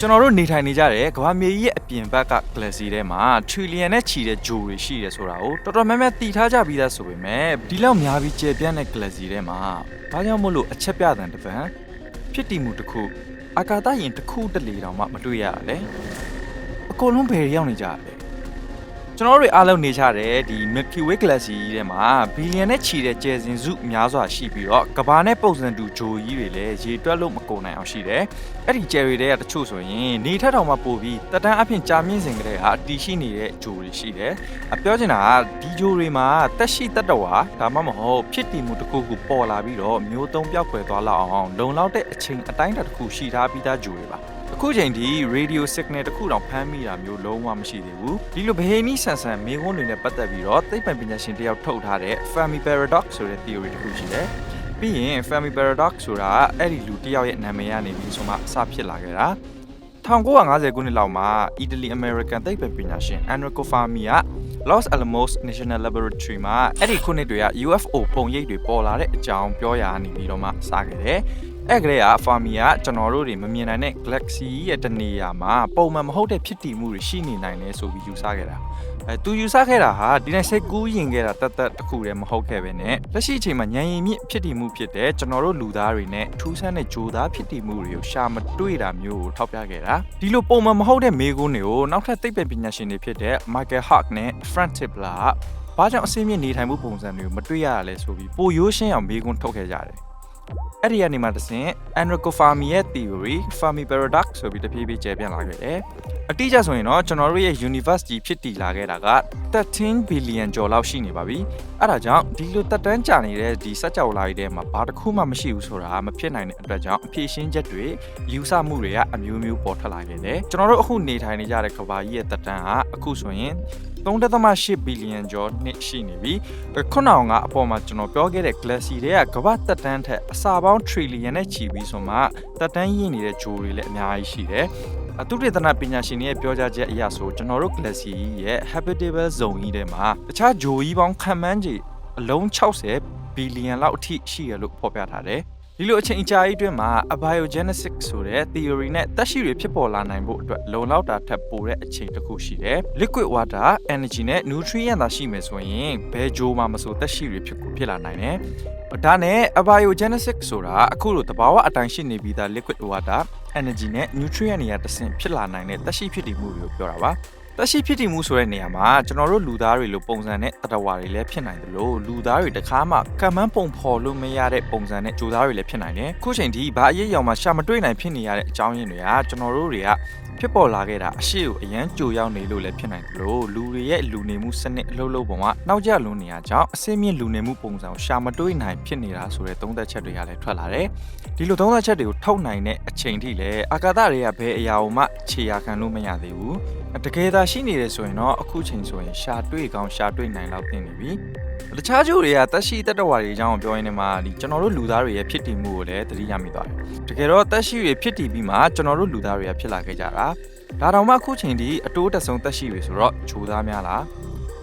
ကျွန်တော်တို့နေထိုင်နေကြတဲ့ကမ္ဘာမြေကြီးရဲ့အပြင်ဘက်က galaxy ထဲမှာ trillion နဲ့ချီတဲ့ဂျိုတွေရှိတယ်ဆိုတာကိုတော်တော်များများသိထားကြပြီးသားဆိုပေမဲ့ဒီလောက်များပြီးကျေပြန့်တဲ့ galaxy ထဲမှာဘာကြောင့်မို့လို့အချက်ပြတဲ့တစ်ပံဖြစ်တည်မှုတစ်ခုအာကာသယာဉ်တစ်ခုတစ်လေတောင်မှမတွေ့ရတာလေအကုန်လုံးဘယ်ရောက်နေကြတာလဲ ကျွန်တော်တို့တွေအားလုံးနေကြတဲ့ဒီ Milky Way galaxy ထဲမှာဘီလီယံနဲ့ချီတဲ့ကျယ်စင်စုများစွာရှိပြီးတော့ကမ္ဘာနဲ့ပုံစံတူဂျိုကြီးတွေလည်းရေတွက်လို့မကုန်နိုင်အောင်ရှိတယ်အဲ့ဒီကျယ်တွေတဲ့တချို့ဆိုရင်နေထက်တောင်မှပိုပြီးတက်တန်းအဖြစ်ကြာမြင့်စဉ်ကလေးဟာတည်ရှိနေတဲ့ဂျိုတွေရှိတယ်အပြောချင်တာကဒီဂျိုတွေမှာတက်ရှိတက်တော်ဟာဒါမှမဟုတ်ဖြစ်တည်မှုတစ်ခုခုပေါ်လာပြီးတော့မျိုးသုံးပြောက်ွယ်သွားလောက်အောင်လုံလောက်တဲ့အချိန်အတိုင်းအတာတစ်ခုရှိထားပြီးသားဂျိုတွေပါ အခုချိန်ဒီ radio signal တစ်ခုတောင်ဖမ်းမိတာမျိုးလုံးဝမရှိသေးဘူးဒီလိုဘဟေနီဆန်ဆန်မေခွန်းတွေနဲ့ပတ်သက်ပြီးတော့သိပ္ပံပညာရှင်တယောက်ထုတ်ထားတဲ့ Fermi paradox ဆိုတဲ့ theory တစ်ခုရှိတယ်ပြီးရင် Fermi paradox ဆိုတာအဲ့ဒီလူတစ်ယောက်ရဲ့နာမည်ကနေပြီးဆိုမှအစဖြစ်လာခဲ့တာ1950ခုနှစ်လောက်မှာအီတလီအမေရိကန်သိပ္ပံပညာရှင် Enrico Fermi က Los Alamos National Laboratory မှာအဲ့ဒီခုနှစ်တွေက UFO ပုံရိပ်တွေပေါ်လာတဲ့အကြောင်းပြောရာနေပြီးတော့မှစခဲ့တယ်။ အဲ့ကလေးက Fermi ကကျွန်တော်တို့တွေမမြင်နိုင်တဲ့ galaxy ရဲ့တနေရာမှာပုံမှန်မဟုတ်တဲ့ဖြစ်တည်မှုတွေရှိနေနိုင်တယ်ဆိုပြီးယူဆခဲ့တာ။အဲသူယူဆခဲ့တာဟာဒီနေ့စိတ်ကူးရင်ခဲ့တာတတ်တတ်တစ်ခုတည်းမဟုတ်ခဲ့ပဲနဲ့လက်ရှိအချိန်မှာဉာဏ်ရည်မြင့်ဖြစ်တည်မှုဖြစ်တဲ့ကျွန်တော်တို့လူသားတွေနဲ့ထူးဆန်းတဲ့ဂျိုသားဖြစ်တည်မှုတွေကိုရှာမတွေ့တာမျိုးကိုထောက်ပြခဲ့တာဒီလိုပုံမှန်မဟုတ်တဲ့မေးခွန်းတွေကိုနောက်ထပ်သိပ္ပံပညာရှင်တွေဖြစ်တဲ့ Michael Hart နဲ့ Frank Tipler ကဘာကြောင့်အစင်းမြင့်နေထိုင်မှုပုံစံတွေကိုမတွေ့ရရလဲဆိုပြီးပိုရိုးရှင်းအောင်မေးခွန်းထုတ်ခဲ့ကြတယ် အဲ့ဒီကနေမှတစ်ဆင့် Enrico Fermi ရဲ့ theory Fermi paradox ဆိုပြီးတဖြည်းဖြည်းကျယ်ပြန့်လာခဲ့တယ်။ အတိအကျဆိုရင်တော့ကျွန်တော်တို့ရဲ့ universe ကြီးဖြစ်တည်လာခဲ့တာက13 billion ကျော်လောက်ရှိနေပါပြီ။အဲ့ဒါကြောင့်ဒီလိုတက်တန်းကြာနေတဲ့ဒီစัจ java လာကြီးထဲမှာဘာတစ်ခုမှမရှိဘူးဆိုတာမဖြစ်နိုင်တဲ့အတွက်ကြောင့်အဖြေရှင်းချက်တွေယူဆမှုတွေကအမျိုးမျိုးပေါ်ထွက်လာခဲ့တယ်။ကျွန်တော်တို့အခုနေထိုင်နေကြတဲ့ကမ္ဘာကြီးရဲ့တက်တန်းဟာအခုဆိုရင်3.8ဘီလီယံကျော်နှစ်ရှိနေပြီခုနအောင်ကအပေါ်မှာကျွန်တော်ပြောခဲ့တဲ့ glassy တွေကကမ္ဘာတက်တန်းထက်အစာပေါင်း trillion နဲ့ချီပြီးဆိုမှတက်တန်းရင်းနေတဲ့ဂျိုတွေလည်းအများကြီးရှိတယ် အတုတေသနာပညာရှင်တွေရဲ့ပြောကြားချက်အရဆိုကျွန်တော်တို့ glassy ရဲ့ habitable zone ကြီးထဲမှာတခြားဂျိုကြီးပေါင်းခံမှန်းခြေအလုံး60ဘီလီယံလောက်အထိရှိရလို့ဖော်ပြထားတယ်ဒီလိုအချိန်အကြာကြီးအတွင်းမှာ abiogenesis ဆိုတဲ့ theory နဲ့တက်ရှိတွေဖြစ်ပေါ်လာနိုင်ဖို့အတွက်လုံလောက်တာထက်ပိုတဲ့အချိန်တစ်ခုရှိတယ်။ liquid water, energy နဲ့ nutrient သာရှိမယ်ဆိုရင်ဘယ်ဂျိုမှမဆိုတက်ရှိတွေဖြစ်ကိုဖြစ်လာနိုင်တယ်။ဒါနဲ့ abiogenesis ဆိုတာအခုလိုတဘာဝအတိုင်းရှိနေပြီးသား liquid water, energy နဲ့ nutrient တွေကတဆင့်ဖြစ်လာနိုင်တဲ့တက်ရှိဖြစ်တည်မှုတွေကိုပြောတာပါ။တက်ရှိဖြစ်တည်မှုဆိုတဲ့နေရာမှာကျွန်တော်တို့လူသားတွေလိုပုံစံနဲ့တတဝါတွေလည်းဖြစ်နိုင်တယ်လို့လူသားတွေတခါမှကံမန်းပုံဖော်လို့မရတဲ့ပုံစံနဲ့ကြိုးသားတွေလည်းဖြစ်နိုင်တယ်ခုချိန်ထိဘာအရေးအယောင်မှရှာမတွေ့နိုင်ဖြစ်နေရတဲ့အကြောင်းရင်းတွေကကျွန်တော်တို့တွေက ဖြစ်ပေါ်လာခဲ့တာအရှိကိုအရန်ကြိုရောက်နေလို့လည်းဖြစ်နိုင်တယ်လို့လူတွေရဲ့လူနေမှုစနစ်အလုပ်လုပ်ပုံကနောက်ကျလွန်းနေရကြောင်းအစင်းမြင့်လူနေမှုပုံစံကိုရှာမတွေ့နိုင်ဖြစ်နေတာဆိုတဲ့သုံးသက်ချက်တွေကလည်းထွက်လာတယ်ဒီလိုသုံးသက်ချက်တွေကိုထုတ်နိုင်တဲ့အချိန်ထိလည်းအာကာသတွေကဘယ်အရာမှခြေရာခံလို့မရသေးဘူးတကယ်သာရှိနေတယ်ဆိုရင်တော့အခုချိန်ဆိုရင်ရှာတွေ့ကောင်းရှာတွေ့နိုင်လောက်တင်နေပြီ တခြားကျိုးတွေကတက်ရှိတက်တော်ဝါတွေအကြောင်းပြောရင်းနဲ့မှဒီကျွန်တော်တို့လူသားတွေရဲ့ဖြစ်တည်မှုကိုလည်းသတိရမိသွားတယ်တကယ်တော့တက်ရှိတွေဖြစ်တည်ပြီးမှကျွန်တော်တို့လူသားတွေကဖြစ်လာခဲ့ကြတာဒါတောင်မှအခုချိန်ဒီအတိုးတက်ဆုံးတက်ရှိတွေဆိုတော့ဂျိုးသားများလား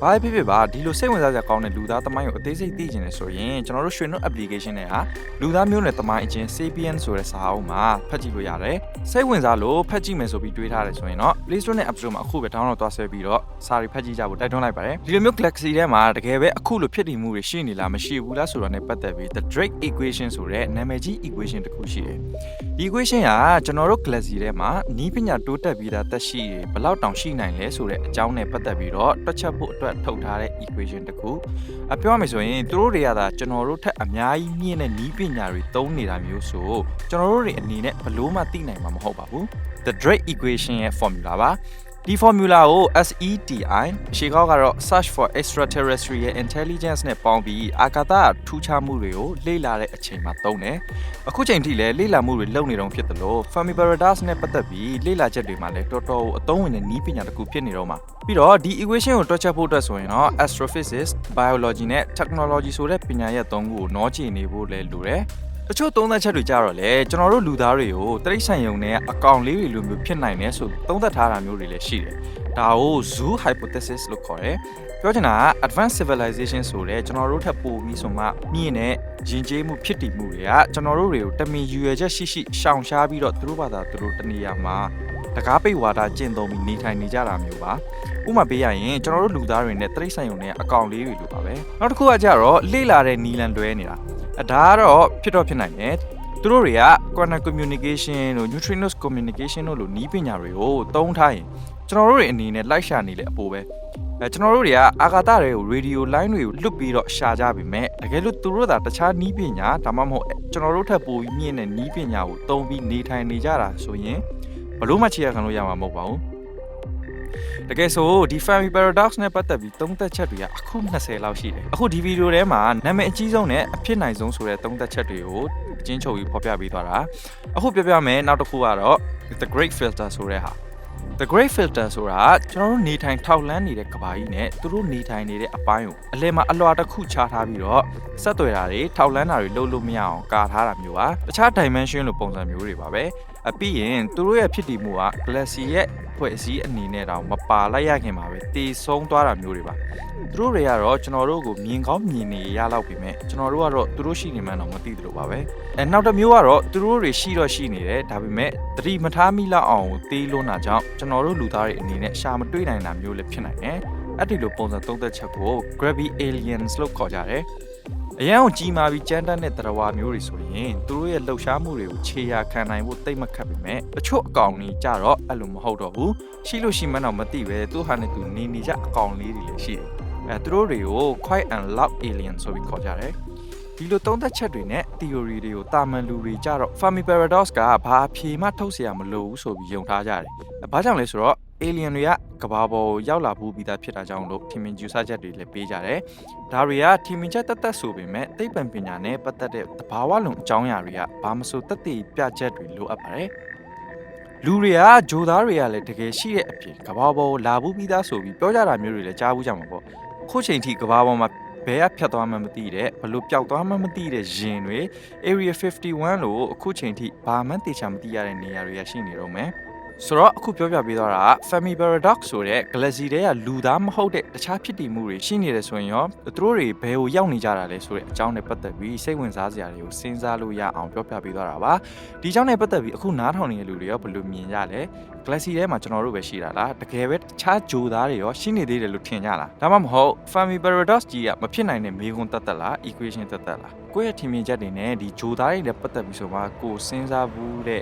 ဘာဖြစ်ဖြစ်ပါဒီလိုစိတ်ဝင်စားစရာကောင်းတဲ့လူသားသမိုင်းကိုအသေးစိတ်သိချင်တယ်ဆိုရင်ကျွန်တော်တို့ရွှေနှုတ် application နဲ့ဟာလူသားမျိုးနွယ်သမိုင်းအချင်း Sapien ဆိုတဲ့စာအုပ်မှာဖတ်ကြည့်လို့ရတယ်စိတ်ဝင်စားလို့ဖတ်ကြည့်မယ်ဆိုပြီးတွေးထားတယ်ဆိုရင်တော့ Play Store နဲ့ App Store မှာအခုပဲ download သွားဆွဲပြီးတော့စာတွေဖတ်ကြည့်ကြဖို့တိုက်တွန်းလိုက်ပါတယ်ဒီလိုမျိုး Galaxy ထဲမှာတကယ်ပဲအခုလိုဖြစ်တည်မှုတွေရှိနေလားမရှိဘူးလားဆိုတာနဲ့ပတ်သက်ပြီး The Drake Equation ဆိုတဲ့နာမည်ကြီး equation တစ်ခုရှိတယ်ဒီ equation ကကျွန်တော်တို့ Galaxy ထဲမှာနီးပညာတိုးတက်ပြီးသားသက်ရှိတွေဘယ်လောက်တောင်ရှိနိုင်လဲဆိုတဲ့အကြောင်းနဲ့ပတ်သက်ပြီးတော့တွက်ချက်ဖို့အတွက်ထုတ်ထားတဲ့ equation တစ်ခုအပြောရမယ်ဆိုရင်သူတို့တွေကသာကျွန်တော်တို့ထက်အများကြီးမြင့်တဲ့နီးပညာတွေသုံးနေတာမျိုးဆိုကျွန်တော်တို့တွေအနေနဲ့ဘလို့မှသိနိုင်မှာမဟုတ်ပါဘူး the Drake equation ရဲ့ formula ပါ ဒီ formula ကို SETI အရှိကောက်ကတော့ search for extraterrestrial intelligence နဲ့ပေါင်းပြီးအာကာသထူးခြားမှုတွေကိုလေ့လာတဲ့အချိန်မှာသုံးတယ်။အခုချိန်ထိလည်းလေ့လာမှုတွေလုပ်နေတော့ဖြစ်တယ်လို့ Fermi paradox နဲ့ပတ်သက်ပြီးလေ့လာချက်တွေမှာလည်းတော်တော်အသုံးဝင်တဲ့နည်းပညာတစ်ခုဖြစ်နေတော့မှာ။ပြီးတော့ဒီ equation ကိုတွက်ချက်ဖို့အတွက်ဆိုရင်တော့ astrophysics, biology နဲ့ technology ဆိုတဲ့ပညာရပ်သုံးခုကိုနောချေနေဖို့လည်းလိုတယ်။ တချို့သုံးသက်ချက်တွေကြတော့လေကျွန်တော်တို့လူသားတွေကိုတရိတ်ဆန်ယုံနဲ့အကောင်လေးတွေလိုမျိုးဖြစ်နိုင်တယ်ဆိုသုံးသက်ထားတာမျိုးတွေလည်းရှိတယ်။ဒါကို zoo hypothesis လို့ခေါ်တယ်။ပြောချင်တာက advanced civilization ဆိုတဲ့ကျွန်တော်တို့ထပ်ပိုပြီးဆိုမှမြင့်တဲ့ယဉ်ကျေးမှုဖြစ်တည်မှုတွေကကျွန်တော်တို့တွေကိုတမင်ယူရချက်ရှိရှိရှောင်ရှားပြီးတော့သူတို့ဘာသာသူတို့တနေရာမှာတကားပိတ်ဝါဒကျင့်သုံးပြီးနေထိုင်နေကြတာမျိုးပါဥပမာပေးရရင်ကျွန်တော်တို့လူသားတွေနဲ့တိရစ္ဆာန်ရုံနဲ့အကောင်လေးတွေလိုပါပဲနောက်တစ်ခုကကြတော့လေ့လာတဲ့နီလန်လွဲနေတာ အဒါကတော့ဖြစ်တော့ဖြစ်နိုင်တယ်သူတို့တွေက quantum communication တို့ neutrinos communication တို့လိုနီးပညာတွေကိုသုံးထားရင်ကျွန်တော်တို့တွေအနေနဲ့လိုက်ရှာနေလေအပိုပဲအဲကျွန်တော်တို့တွေကအာကာသတွေကို radio line တွေကိုလွတ်ပြီးတော့ရှာကြပြီမဲ့တကယ်လို့သူတို့သာတခြားနီးပညာဒါမှမဟုတ်ကျွန်တော်တို့ထပ်ပိုပြီးမြင့်တဲ့နီးပညာကိုသုံးပြီးနေထိုင်နေကြတာဆိုရင်ဘလို့မှချေရခံလို့ရမှာမဟုတ်ပါဘူး တကယ်ဆိုဒီ Fermi paradox နဲ့ပတ်သက်ပြီးသုံးသက်ချက်တွေကအခု20လောက်ရှိတယ်အခုဒီဗီဒီယိုထဲမှာနာမည်အကြီးဆုံးနဲ့အဖြစ်နိုင်ဆုံးဆိုတဲ့သုံးသက်ချက်တွေကိုအချင်းချုပ်ပြီးဖော်ပြပေးသွားတာအခုပြောပြမယ်နောက်တစ်ခုကတော့ the great filter ဆိုတဲ့ဟာ The Great Filter ဆိုတာကျွန်တော်တို့နေထိုင်ထောက်လန်းနေတဲ့ကဘာကြီးနဲ့သူတို့နေထိုင်နေတဲ့အပိုင်းကိုအလဲမှာအလွာတစ်ခုခြားထားပြီးတော့ဆက်သွယ်တာတွေထောက်လန်းတာတွေလုပ်လို့မရအောင်ကာထားတာမျိုးပါတခြား dimension လို့ပုံစံမျိုးတွေပါပဲ အပြီးရင်သူတို့ရဲ့ဖြစ်တည်မှုက Galaxy ရဲ့ဖွဲ့စည်းအနေနဲ့တောင်မပါလိုက်ရခင်ပါပဲတည်ဆုံးသွားတာမျိုးတွေပါသူတို့တွေကတော့ကျွန်တော်တို့ကိုမြင်ကောင်းမြင်နေရလောက်ပြီမဲ့ကျွန်တော်တို့ကတော့သူတို့ရှိနေမှန်းတော့မသိသလိုပါပဲအဲနောက်တစ်မျိုးကတော့သူတို့တွေရှိတော့ရှိနေတယ်ဒါပေမဲ့သတိမထားမိလောက်အောင်တေးလွန်းတာကြောင့်ကျွန်တော်တို့လူသားတွေအနေနဲ့ရှာမတွေ့နိုင်တာမျိုးလည်းဖြစ်နိုင်တယ်အဲ့ဒီလိုပုံစံသုံးသက်ချက်ကို Gravity Aliens လို့ခေါ်ကြတယ် အရန်ကိုကြီးမာပြီးကြမ်းတမ်းတဲ့တရားဝါမျိုးတွေဆိုရင်သူတို့ရဲ့လှုပ်ရှားမှုတွေကိုခြေရာခံနိုင်ဖို့တိတ်မခတ်ပေမဲ့တချို့အကောင်ကြီးကြတော့အဲ့လိုမဟုတ်တော့ဘူးရှိလို့ရှိမှန်းတော့မသိပဲသူ့ဟာနဲ့သူနေနေကြအကောင်လေးတွေလည်းရှိတယ်အဲသူတို့တွေကို quiet and loud alien ဆိုပြီးခေါ်ကြတယ် ဒီလိုသုံးသက်ချက်တွေနဲ့ theory တွေကိုတာမန်လူတွေကြတော့ Fermi paradox ကဘာအဖြေမှထုတ်เสียမလို့ဘူးဆိုပြီးယုံထားကြတယ်။ဘာကြောင့်လဲဆိုတော့ alien တွေကကဘာပေါ်ကိုရောက်လာဘူးပြီးသားဖြစ်တာကြောင့်လို့ထင်မြင်ယူဆချက်တွေလည်းပေးကြတယ်။ဒါတွေကထင်မြင်ချက်တက်တက်ဆိုပေမဲ့သိပ္ပံပညာနဲ့ပတ်သက်တဲ့သဘာဝလုံအကြောင်းအရာတွေကဘာမဆိုတက်တည်ပြချက်တွေလိုအပ်ပါတယ်။လူတွေကဂျိုသားတွေကလည်းတကယ်ရှိတဲ့အပြင်ကဘာပေါ်ကိုလာဘူးပြီးသားဆိုပြီးပြောကြတာမျိုးတွေလည်းကြားဘူးကြမှာပေါ့။ခုချိန်ထိကဘာပေါ်မှာ ဘဲကဖြတ်သွားမှမသိတဲ့ဘလို့ပျောက်သွားမှမသိတဲ့ရင်တွေ Area 51လို့အခုချိန်ထိဘာမှတေချာမသိရတဲ့နေရာတွေရရှိနေတော့မယ် ဆိုတော့အခုပြောပြပေးသွားတာက Fermi paradox ဆိုတဲ့ galaxy တွေကလူသားမဟုတ်တဲ့တခြားဖြစ်တည်မှုတွေရှိနေတယ်ဆိုရင်ရောသူတို့တွေဘယ်ကိုရောက်နေကြတာလဲဆိုတဲ့အကြောင်းနဲ့ပတ်သက်ပြီးစိတ်ဝင်စားစရာတွေကိုစဉ်းစားလို့ရအောင်ပြောပြပေးသွားတာပါဒီအကြောင်းနဲ့ပတ်သက်ပြီးအခုနားထောင်နေတဲ့လူတွေရောဘယ်လိုမြင်ကြလဲ galaxy ထဲမှာကျွန်တော်တို့ပဲရှိတာလားတကယ်ပဲတခြားဂျိုသားတွေရောရှိနေသေးတယ်လို့ထင်ကြလားဒါမှမဟုတ် Fermi paradox ကြီးကမဖြစ်နိုင်တဲ့မေးခွန်းတက်တက်လား equation တက်တက်လားကိုယ့်ရဲ့ထင်မြင်ချက်တွေနဲ့ဒီဂျိုသားတွေနဲ့ပတ်သက်ပြီးဆိုမှကိုယ်စဉ်းစားဘူးတဲ့